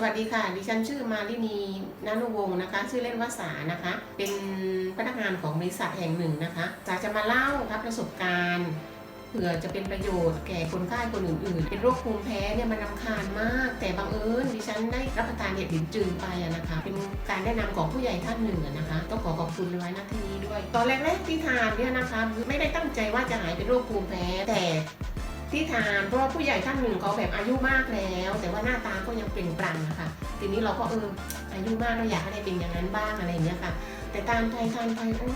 สวัสดีค่ะ ดิฉันชื่อมาลินีนานุวงศ์นะคะ ชื่อเล่นว่าสานะคะ เป็นพนักงานของบริษัทแห่งหนึ่งนะคะสาจะมาเล่าครับประสบการณ์เผื่อจะเป็นประโยชน์แก่คนไข้คนอื่นๆ เป็นโรคภูมิแพ้เนี่ยมันนำคาญมาก แต่บังเอิญดิฉันได้รับประทานเห็ดหินจือไปนะคะ เป็นการแนะนำของผู้ใหญ่ท่านหนึ่งนะคะ ต้องขอขอบคุณไว้ณที่นี้ด้วย ตอนแรกๆที่ทานเนี่ยนะคะ ไม่ได้ตั้งใจว่าจะหายเป็นโรคภูมิแพ้ แต่ ที่ทานเพราะว่าผู้ใหญ่ท่านหนึ่งเขาแบบอายุมากแล้ว แต่ว่าหน้าตาก็ยังเปล่งปลั่งอะค่ะทีนี้เราก็เอออายุมากเราอยากให้ได้เป็นอย่างนั้นบ้างอะไรเงี้ยค่ะ แต่ตามไทยทานไปเออ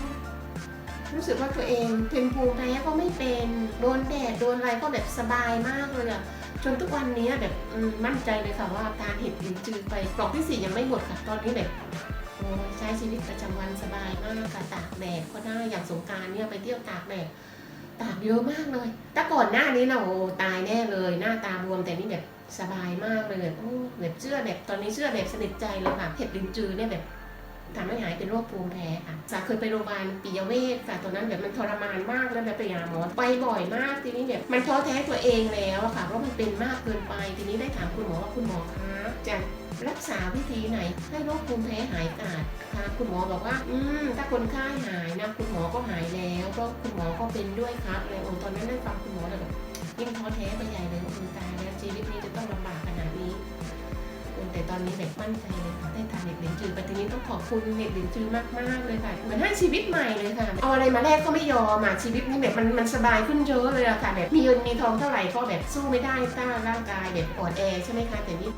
รู้สึกว่าตัวเองเป็นภูมิแพ้ก็ไม่เป็นโดนแดดโดนอะไรก็แบบสบายมากเลยอะจนทุกวันนี้แบบมั่นใจเลยค่ะว่าการเห็ดลินจือไปกล่องที่สี่ยังไม่หมดค่ะตอนนี้แบบโอ้ใช้ชีวิตประจำวันสบายมากค่ะตากแดดก็ได้อย่างสงการเนี่ยไปเที่ยวตากแดด ตากเยอะมากเลย แต่ก่อนหน้านี้นะตายแน่เลย หน้าตาบวมแต่นี่แบบสบายมากเลยแบบโอ้แบบเชื่อแบบตอนนี้เชื่อแบบสนิทใจเลยค่ะเห็ดลินจือเนี่ยแบบทำให้หายเป็นโรคภูมิแพ้ค่ะสาเคยไปโรงพยาบาลปิยเวชค่ะ ตอนนั้นแบบมันทรมานมากแล้วแบบไปหาหมอไปบ่อยมาก ทีนี้แบบมันท้อแท้ตัวเองแล้วค่ะ เพราะมันเป็นมากเกินไป ทีนี้ได้ถามคุณหมอว่าคุณหมอคะจะ รักษาวิธีไหนให้โรคภูมิแพ้หายขาดค่ะคุณหมอบอกว่า อืม ถ้าคนไข้หายนะคุณหมอก็หายแล้วเพราะคุณหมอก็เป็นด้วยครับเลยโอ้ตอนนั้นได้ฟังคุณหมอแล้วแบบยิ่งท้อแท้ไปใหญ่เลยคุณตายแล้วชีวิตนี้จะต้องลำบากขนาดนี้แต่ตอนนี้แบบมั่นใจเลยค่ะได้ทานเห็ดหลินจือไปทีนี้ต้องขอบคุณเห็ดหลินจือมากๆเลยค่ะเหมือนให้ชีวิตใหม่เลยค่ะเอาอะไรมาแลกก็ไม่ยอมอะชีวิตนี้แบบมันมันสบายขึ้นเยอะเลยอะค่ะแบบมีเงินมีทองเท่าไหร่ก็แบบสู้ไม่ได้ต้านร่างกายแบบอ่อนแอใช่ไหมคะแต่นี่